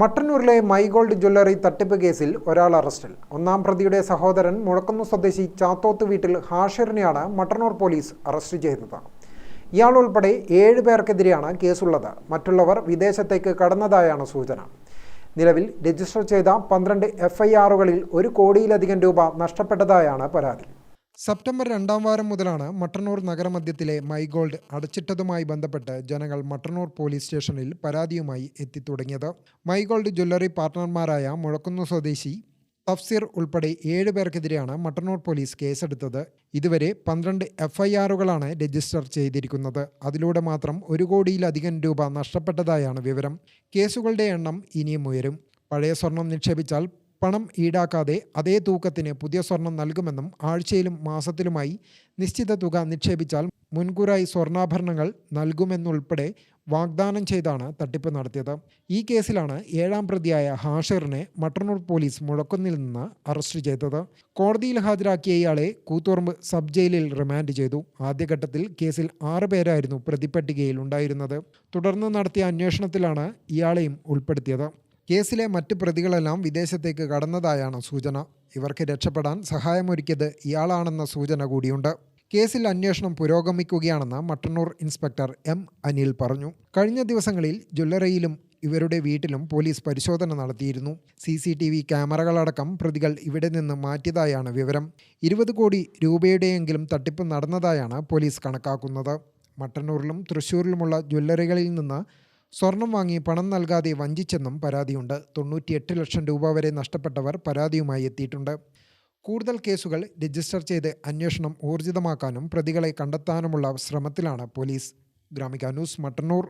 മട്ടന്നൂരിലെ my gold jewellery തട്ടിപ്പ് കേസിൽ ഒരാൾ അറസ്റ്റിൽ. ഒന്നാം പ്രതിയുടെ സഹോദരൻ മുഴക്കുന്നു സ്വദേശി ചാത്തോത്ത് വീട്ടിൽ ഹാഷിറിനെയാണ് മട്ടന്നൂർ പോലീസ് അറസ്റ്റ് ചെയ്തത്. ഇയാൾ ഉൾപ്പെടെ ഏഴ് പേർക്കെതിരെയാണ് കേസുള്ളത്. മറ്റുള്ളവർ വിദേശത്തേക്ക് കടന്നതായാണ് സൂചന. നിലവിൽ രജിസ്റ്റർ ചെയ്ത പന്ത്രണ്ട് എഫ്ഐആറുകളിൽ ഒരു കോടിയിലധികം രൂപ നഷ്ടപ്പെട്ടതായാണ് പരാതി. സെപ്റ്റംബർ രണ്ടാം വാരം മുതലാണ് മട്ടന്നൂർ നഗരമധ്യത്തിലെ മൈഗോൾഡ് അടച്ചിട്ടതുമായി ബന്ധപ്പെട്ട് ജനങ്ങൾ മട്ടന്നൂർ പോലീസ് സ്റ്റേഷനിൽ പരാതിയുമായി എത്തിത്തുടങ്ങിയത്. മൈഗോൾഡ് ജ്വല്ലറി പാർട്ട്ണർമാരായ മുഴക്കുന്നു സ്വദേശി തഫ്സീർ ഉൾപ്പെടെ ഏഴ് പേർക്കെതിരെയാണ് മട്ടന്നൂർ പോലീസ് കേസെടുത്തത്. ഇതുവരെ പന്ത്രണ്ട് എഫ്ഐആറുകളാണ് രജിസ്റ്റർ ചെയ്തിരിക്കുന്നത്. അതിലൂടെ മാത്രം ഒരു കോടിയിലധികം രൂപ നഷ്ടപ്പെട്ടതായാണ് വിവരം. കേസുകളുടെ എണ്ണം ഇനിയും ഉയരും. പഴയ സ്വർണം നിക്ഷേപിച്ചാൽ പണം ഈടാക്കാതെ അതേ തൂക്കത്തിന് പുതിയ സ്വർണം നൽകുമെന്നും ആഴ്ചയിലും മാസത്തിലുമായി നിശ്ചിത തുക നിക്ഷേപിച്ചാൽ മുൻകൂറായി സ്വർണാഭരണങ്ങൾ നൽകുമെന്നുൾപ്പെടെ വാഗ്ദാനം ചെയ്താണ് തട്ടിപ്പ് നടത്തിയത്. ഈ കേസിലാണ് ഏഴാം പ്രതിയായ ഹാഷറിനെ മട്ടന്നൂർ പോലീസ് മുഴക്കുന്നിൽ നിന്ന് അറസ്റ്റ് ചെയ്തത്. കോടതിയിൽ ഹാജരാക്കിയ ഇയാളെ കൂത്തുറമ്പ് സബ് ജയിലിൽ റിമാൻഡ് ചെയ്തു. ആദ്യഘട്ടത്തിൽ കേസിൽ ആറ് പേരായിരുന്നു പ്രതിപ്പട്ടികയിൽ ഉണ്ടായിരുന്നത്. തുടർന്ന് നടത്തിയ അന്വേഷണത്തിലാണ് ഇയാളെയും ഉൾപ്പെടുത്തിയത്. കേസിലെ മറ്റ് പ്രതികളെല്ലാം വിദേശത്തേക്ക് കടന്നതായാണ് സൂചന. ഇവർക്ക് രക്ഷപ്പെടാൻ സഹായമൊരുക്കിയത് ഇയാളാണെന്ന സൂചന കൂടിയുണ്ട്. കേസിൽ അന്വേഷണം പുരോഗമിക്കുകയാണെന്ന് മട്ടന്നൂർ ഇൻസ്പെക്ടർ എം അനിൽ പറഞ്ഞു. കഴിഞ്ഞ ദിവസങ്ങളിൽ ജ്വല്ലറിയിലും ഇവരുടെ വീട്ടിലും പോലീസ് പരിശോധന നടത്തിയിരുന്നു. സി സി ടി വി ക്യാമറകളടക്കം പ്രതികൾ ഇവിടെ നിന്ന് മാറ്റിയതായാണ് വിവരം. ഇരുപത് കോടി രൂപയുടെയെങ്കിലും തട്ടിപ്പ് നടന്നതായാണ് പോലീസ് കണക്കാക്കുന്നത്. മട്ടന്നൂരിലും തൃശ്ശൂരിലുമുള്ള ജ്വല്ലറികളിൽ നിന്ന് സ്വർണം വാങ്ങി പണം നൽകാതെ വഞ്ചിച്ചെന്നും പരാതിയുണ്ട്. തൊണ്ണൂറ്റിയെട്ട് ലക്ഷം രൂപ വരെ നഷ്ടപ്പെട്ടവർ പരാതിയുമായി എത്തിയിട്ടുണ്ട്. കൂടുതൽ കേസുകൾ രജിസ്റ്റർ ചെയ്ത് അന്വേഷണം ഊർജിതമാക്കാനും പ്രതികളെ കണ്ടെത്താനുമുള്ള ശ്രമത്തിലാണ് പോലീസ്. ഗ്രാമിക ന്യൂസ് മട്ടന്നൂർ.